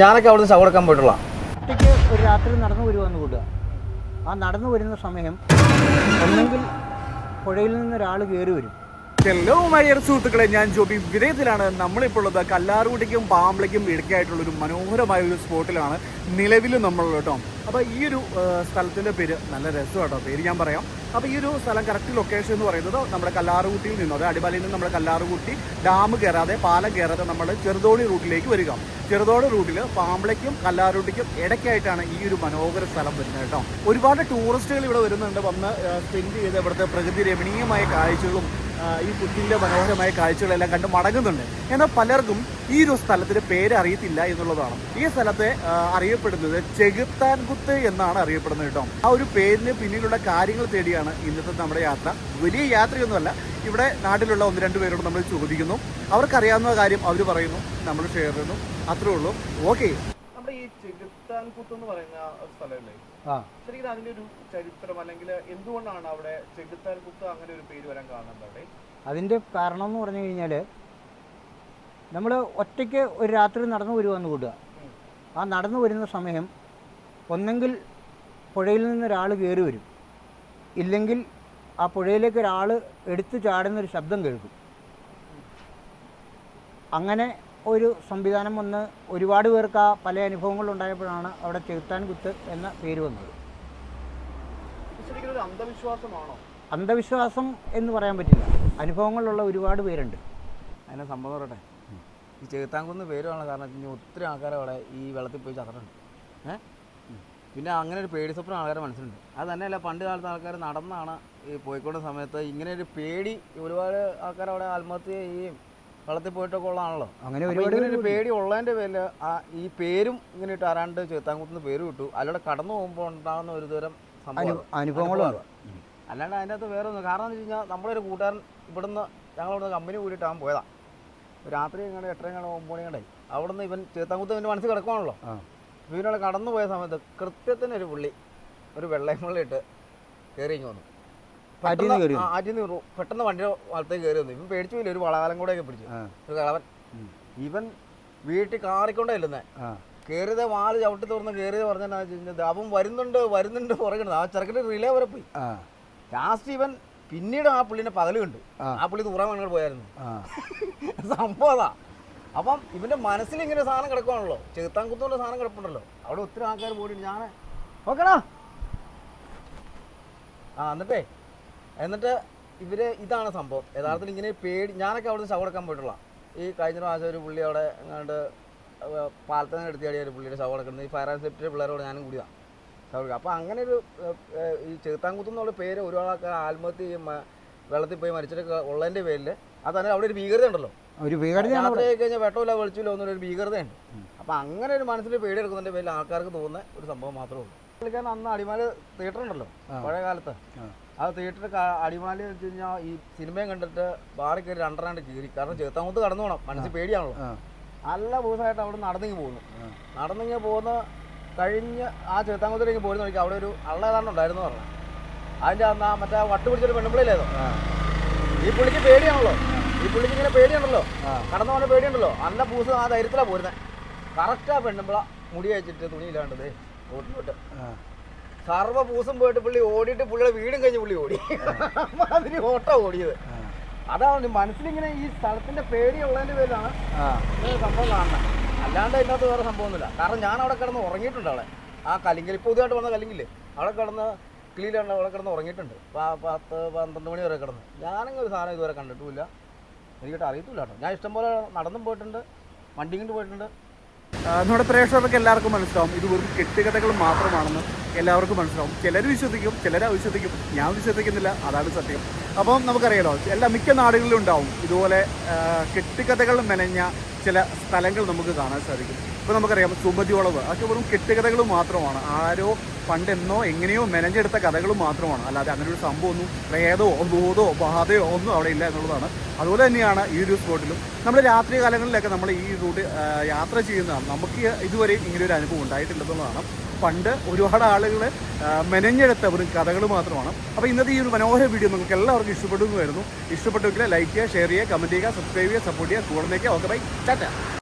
ഞാനൊക്കെ അവിടുന്ന് ശവം എടുക്കാൻ പോയിട്ടുള്ള ഒറ്റയ്ക്ക് ഒരു രാത്രി നടന്നു വരുവാന്ന് കൂടുക ആ നടന്നു വരുന്ന സമയം ഒന്നെങ്കിൽ പുഴയിൽ നിന്ന് ഒരാൾ കയറി വരും ഹലോ മരിയർ സുഹൃത്തുക്കളെ ഞാൻ ജോബി വിജയത്തിലാണ്. നമ്മളിപ്പോൾ ഉള്ളത് കല്ലാറുകുട്ടിക്കും പാമ്പളയ്ക്കും ഇടയ്ക്കായിട്ടുള്ള ഒരു മനോഹരമായ ഒരു സ്പോട്ടിലാണ് നിലവിൽ നമ്മളുള്ളത് കേട്ടോ. അപ്പോൾ ഈ ഒരു സ്ഥലത്തിന്റെ പേര് നല്ല രസമാട്ടോ. പേര് ഞാൻ പറയാം. അപ്പോൾ ഈ ഒരു സ്ഥലം കറക്റ്റ് ലൊക്കേഷൻ എന്ന് പറയുന്നത് നമ്മുടെ കല്ലാറുകുട്ടിയിൽ നിന്നോ അതായത് അടിമലയിൽ നിന്ന് നമ്മുടെ കല്ലാറുകുട്ടി ഡാം കയറാതെ പാലം കയറാതെ നമ്മൾ ചെറുതോണി റൂട്ടിലേക്ക് വരിക. ചെറുതോണി റൂട്ടിൽ പാമ്പളയ്ക്കും കല്ലാറുട്ടിക്കും ഇടയ്ക്കായിട്ടാണ് ഈ ഒരു മനോഹര സ്ഥലം വരുന്നത് കേട്ടോ. ഒരുപാട് ടൂറിസ്റ്റുകൾ ഇവിടെ വരുന്നുണ്ട്. വന്ന് സ്പെൻഡ് ചെയ്ത് ഇവിടുത്തെ പ്രകൃതി രമണീയമായ കാഴ്ചകളും ഈ കുട്ടിന്റെ മനോഹരമായ കാഴ്ചകളെല്ലാം കണ്ട് മടങ്ങുന്നുണ്ട്. എന്നാൽ പലർക്കും ഈ ഒരു സ്ഥലത്തിന്റെ പേര് അറിയത്തില്ല എന്നുള്ളതാണ്. ഈ സ്ഥലത്തെ അറിയപ്പെടുന്നത് ചെകുത്താൻകുത്ത് എന്നാണ് അറിയപ്പെടുന്നത് കേട്ടോ. ആ ഒരു പേരിന് പിന്നിലുള്ള കാര്യങ്ങൾ തേടിയാണ് ഇന്നത്തെ നമ്മുടെ യാത്ര. വലിയ യാത്രയൊന്നുമല്ല. ഇവിടെ നാട്ടിലുള്ള ഒന്ന് രണ്ട് പേരോട് നമ്മൾ ചോദിക്കുന്നു. അവർക്കറിയാവുന്ന കാര്യം അവർ പറയുന്നു. നമ്മൾ ഷെയർ ചെയ്യുന്നു. അത്രേ ഉള്ളൂ. ഓക്കെ. ചെകുത്താൻകുത്ത് എന്ന് പറയുന്ന സ്ഥലമല്ലേ? ആ. ശരിക്കും അതിന്റെ ഒരു ചരിത്രം അല്ലെങ്കിൽ എന്തുകൊണ്ടാണ് അവിടെ ചെകുത്താൻകുത്ത് അങ്ങനെ ഒരു പേര് വരാൻ കാരണം അവിടെ? അതിന്റെ കാരണം എന്ന് പറഞ്ഞു കഴിഞ്ഞാൽ നമ്മൾ ഒറ്റയ്ക്ക് ഒരു രാത്രി നടന്നു വരുവാന്ന് കൂട്ടുക. ആ നടന്നു വരുന്ന സമയം ഒന്നെങ്കിൽ പുഴയിൽ നിന്ന് ഒരാൾ കയറി വരും. ഇല്ലെങ്കിൽ ആ പുഴയിലേക്ക് ഒരാൾ എടുത്തു ചാടുന്നൊരു ശബ്ദം കേൾക്കും. അങ്ങനെ ഒരു സംവിധാനം വന്ന് ഒരുപാട് പേർക്ക് ആ പല അനുഭവങ്ങൾ ഉണ്ടായപ്പോഴാണ് അവിടെ ചെകുത്താൻ കുത്ത് എന്ന പേര് വന്നത്. അന്ധവിശ്വാസമാണോ? അന്ധവിശ്വാസം എന്ന് പറയാൻ പറ്റില്ല. അനുഭവങ്ങളുള്ള ഒരുപാട് പേരുണ്ട്. അതിനെ സംഭവം പറയട്ടെ. ഈ ചെകുത്താൻകുന്ന് പേര് വേണം കാരണം വെച്ച് കഴിഞ്ഞാൽ ഒത്തിരി ആൾക്കാർ അവിടെ ഈ വെള്ളത്തിൽ പോയി ചത്തിട്ടുണ്ട് ഏ? പിന്നെ അങ്ങനെ ഒരു പേടി സ്വപ്നം ആൾക്കാരെ മനസ്സിലുണ്ട്. അത് തന്നെയല്ല പണ്ട് കാലത്ത് ആൾക്കാർ നടന്നാണ് ഈ പോയിക്കൊണ്ട സമയത്ത് ഇങ്ങനെ ഒരു പേടി ഒരുപാട് ആൾക്കാർ അവിടെ ആത്മഹത്യ ചെയ്യുകയും വെള്ളത്തിൽ പോയിട്ടൊക്കെ ഉള്ളതാണല്ലോ അങ്ങനെ ഒരുപാട് ഒരു പേടി ഉള്ളതിന്റെ പേരിൽ ആ ഈ പേരും ഇങ്ങനെ ഇട്ട് ആരാണ്ട് ചെത്താൻകുത്തുന്ന പേര് കിട്ടു അതിലൂടെ കടന്നു പോകുമ്പോൾ ഉണ്ടാകുന്ന ഒരു തരം സംഭവം അനു- അനുഭവങ്ങളുണ്ട് അല്ലാണ്ട് അതിന്റെ അകത്ത് വേറെ ഒന്നും കാരണം എന്ന് വെച്ച് കഴിഞ്ഞാൽ നമ്മളൊരു കൂട്ടുകാരൻ ഇവിടുന്ന് ഞങ്ങൾ ഇവിടുന്ന് കമ്പനി കൂടിയിട്ട് അവൻ പോയതാ. രാത്രി ഇങ്ങനെ എട്ടര ഇങ്ങനെ ഒമ്പത് മണി അവിടെ അവിടുന്ന് ഇവൻ ചേത്താങ്കുത്ത് ഇവന്റെ മനസ്സിൽ കിടക്കുവാണല്ലോ. ഇവനോട് കടന്നു പോയ സമയത്ത് കൃത്യത്തിന് ഒരു പുള്ളി ഒരു വെള്ളയും പുള്ളി ഇട്ട് കയറി ഇങ്ങ് വന്നു. ആറ്റിൽ നിന്ന് കയറി ആ, ആറ്റിൽ നിന്ന് റൂ- പെട്ടെന്ന് വണ്ടിയുടെ വളത്തേക്ക് കയറി വന്നു. ഇവൻ പേടിച്ചു ഒരു വളകാലം കൂടെയൊക്കെ പിടിച്ചു. ആ. ഒരു കളവൻ. ഇവൻ വീട്ടിൽ കാറിക്കൊണ്ടേ ഇല്ലെന്നേ കയറിയത് വാൽ ചവിട്ടി തുറന്ന് കയറിയത് പറഞ്ഞാൽ അവൻ വരുന്നുണ്ട് വരുന്നുണ്ട് പുറകെ ആ ചെറുക്കന്റെ റിലേ വരെ പോയി. ലാസ്റ്റ് ഇവൻ പിന്നീട് ആ പുള്ളിനെ പകൽ കണ്ടു. ആ. പുള്ളി തൂറാൻ വേണ്ടി പോയായിരുന്നു. സംഭവം അതാ. അപ്പം ഇവന്റെ മനസ്സിൽ ഇങ്ങനെ സാധനം കിടക്കുവാണല്ലോ. ചെറുത്താൻ കുത്തുള്ള സാധനം കിടപ്പുണ്ടല്ലോ. അവിടെ ഒത്തിരി ആൾക്കാർ പോയിട്ട് ഞാൻ ഓക്കെടാ ആ എന്നിട്ടേ. എന്നിട്ട് ഇവർ ഇതാണ് സംഭവം. യഥാർത്ഥത്തിൽ ഇങ്ങനെ പേടി ഞാനൊക്കെ അവിടെ ശവം എടുക്കാൻ പോയിട്ടുള്ള. ഈ കഴിഞ്ഞ പ്രാവശ്യം ഒരു പുള്ളി അവിടെ എങ്ങാണ്ട് പാലത്തിൽ നിന്ന് എടുത്തിയാടിയ ഒരു പുള്ളിയുടെ ശവം എടുക്കുന്നത്. ഈ ഫയർ ആൻഡ് സേഫ്റ്റി പിള്ളേരോട് ഞാനും കൂടിയാണ് ശവം എടുക്കുക അപ്പോൾ അങ്ങനെ ഒരു ഈ ചെറുത്താൻകുത്ത് എന്നുള്ള പേര് ഒരാളൊക്കെ ആത്മഹത്യ ചെയ്യും വെള്ളത്തിൽ പോയി മരിച്ചിട്ടൊക്കെ ഉള്ളതിന്റെ പേരിൽ അത് തന്നെ അവിടെ ഒരു ഭീകരത ഉണ്ടല്ലോ. ഒരു ഭീകരത കഴിഞ്ഞാൽ വെട്ടമില്ല വെളിച്ചില്ല ഒന്നും ഒരു ഭീകരതയുണ്ട് അപ്പം അങ്ങനെ ഒരു മനസ്സിൽ പേടി എടുക്കുന്നതിന്റെ പേരിൽ ആൾക്കാർക്ക് തോന്നുന്ന ഒരു സംഭവം മാത്രമേ ഉള്ളൂ. പുള്ളിക്കാരൻ അന്ന് അടിമാൽ തിയേറ്റർ ഉണ്ടല്ലോ പഴയ കാലത്ത്. ആ. ആ തിയേറ്റർ അടിമാലി എന്ന് വെച്ച് കഴിഞ്ഞാൽ ഈ സിനിമയും കണ്ടിട്ട് ബാറി കയറി രണ്ടരാണ്ട് കീറി. കാരണം ചേത്താമൂത്ത് കടന്നു പോകണം മനസ്സിൽ പേടിയാണല്ലോ. ആ. നല്ല ദിവസമായിട്ട് അവിടെ നടന്നിങ്ങി പോകുന്നു. ആ. നടന്നിങ്ങി പോകുന്ന കഴിഞ്ഞ് ആ ചേത്താമൂത്തിലേക്ക് പോരുന്ന വഴിക്ക് അവിടെ ഒരു അള്ള ഏതാണ്ട് ഉണ്ടായിരുന്നു പറഞ്ഞു. അതിന്റെ അന്ന് ആ മറ്റേ വട്ട് പിടിച്ചൊരു ആ. ഈ പുള്ളിക്ക് പേടിയാണല്ലോ. ഈ പുള്ളിക്ക് ഇങ്ങനെ പേടിയുണ്ടല്ലോ. ആ. കടന്നു പോകുന്ന പേടിയുണ്ടല്ലോ. നല്ല പൂസ് ആ ധൈര്യത്തിലാണ് പോരുന്നത് കറക്റ്റാ പെണ്ണുമ്പിള മുടി അയച്ചിട്ട് തുണിയില്ലാണ്ടത് ആ സർവ പൂസം പോയിട്ട് പുള്ളി ഓടിയിട്ട് പുള്ളിയുടെ വീടും കഴിഞ്ഞ് പുള്ളി ഓടി. അതിന് ഓട്ടം ഓടിയത്. അതാണ് മനസ്സിലിങ്ങനെ ഈ സ്ഥലത്തിന്റെ പേടിയുള്ളതിന്റെ പേരിലാണ് സംഭവം കാണുന്നത്. അല്ലാണ്ട് അതിനകത്ത് വേറെ സംഭവമൊന്നുമില്ല. കാരണം ഞാൻ അവിടെ കിടന്ന് ഉറങ്ങിയിട്ടുണ്ട് അവിടെ ആ കലിങ്കിൽ പുതുതായിട്ട് വന്ന കലിങ്കിൽ അവിടെ കിടന്ന് ക്ലീലാണ് അവിടെ കിടന്ന് ഉറങ്ങിയിട്ടുണ്ട്. പത്ത് പന്ത്രണ്ട് മണി വരെ കിടന്ന്. ഞാനങ്ങനെ ഒരു സാധനം ഇതുവരെ കണ്ടിട്ടില്ല എനിക്കിട്ട് അറിയത്തില്ല കേട്ടോ. ഞാൻ ഇഷ്ടംപോലെ നടന്നും പോയിട്ടുണ്ട്. വണ്ടി കൊണ്ട് പോയിട്ടുണ്ട്. നമ്മുടെ പ്രേക്ഷകർക്ക് എല്ലാവർക്കും മനസ്സിലാവും. ഇത് വെറും കെട്ടുകഥകൾ മാത്രമാണെന്ന് എല്ലാവർക്കും മനസ്സിലാവും. ചിലർ വിശ്വസിക്കും ചിലർ അവിശ്വസിക്കും. ഞാൻ വിശ്വസിക്കുന്നില്ല അതാണ് സത്യം. അപ്പം നമുക്കറിയാലോ എല്ലാ മിക്ക നാടുകളിലും ഉണ്ടാവും ഇതുപോലെ കെട്ടുകഥകൾ മെനഞ്ഞ ചില സ്ഥലങ്ങൾ നമുക്ക് കാണാൻ സാധിക്കും. ഇപ്പോൾ നമുക്കറിയാം സുമതിയോളവ്. അതൊക്കെ വെറും കെട്ടുകഥകൾ മാത്രമാണ്. ആരോ പണ്ടെന്നോ എങ്ങനെയോ മെനഞ്ഞെടുത്ത കഥകൾ മാത്രമാണ്. അല്ലാതെ അങ്ങനെ ഒരു സംഭവം സംഭവമൊന്നും പ്രേതമോ ഭൂതമോ ബാധയോ ഒന്നും അവിടെ ഇല്ല എന്നുള്ളതാണ്. അതുപോലെ തന്നെയാണ് ഈ ഒരു സ്പോട്ടിലും. നമ്മൾ രാത്രി കാലങ്ങളിലൊക്കെ നമ്മൾ ഈ റൂട്ട് യാത്ര ചെയ്യുന്നതാണ്. നമുക്ക് ഇതുവരെ ഇങ്ങനെ ഒരു അനുഭവം ഉണ്ടായിട്ടില്ലെന്നുള്ളതാണ്. പണ്ട് ഒരുപാട് ആളുകൾ മെനഞ്ഞെടുത്ത വെറും കഥകൾ മാത്രമാണ്. അപ്പോൾ ഇന്നത്തെ ഈ ഒരു മനോഹര വീഡിയോ നിങ്ങൾക്ക് എല്ലാവർക്കും ഇഷ്ടപ്പെടുന്നു വരുന്നു ഇഷ്ടപ്പെട്ടുവെങ്കിൽ ലൈക്ക് ചെയ്യുക ഷെയർ ചെയ്യുക കമന്റ് ചെയ്യുക സബ്സ്ക്രൈബ് ചെയ്യുക സപ്പോർട്ട് ചെയ്യുക. കൂടെ നിൽക്കുക. Okay bye Tata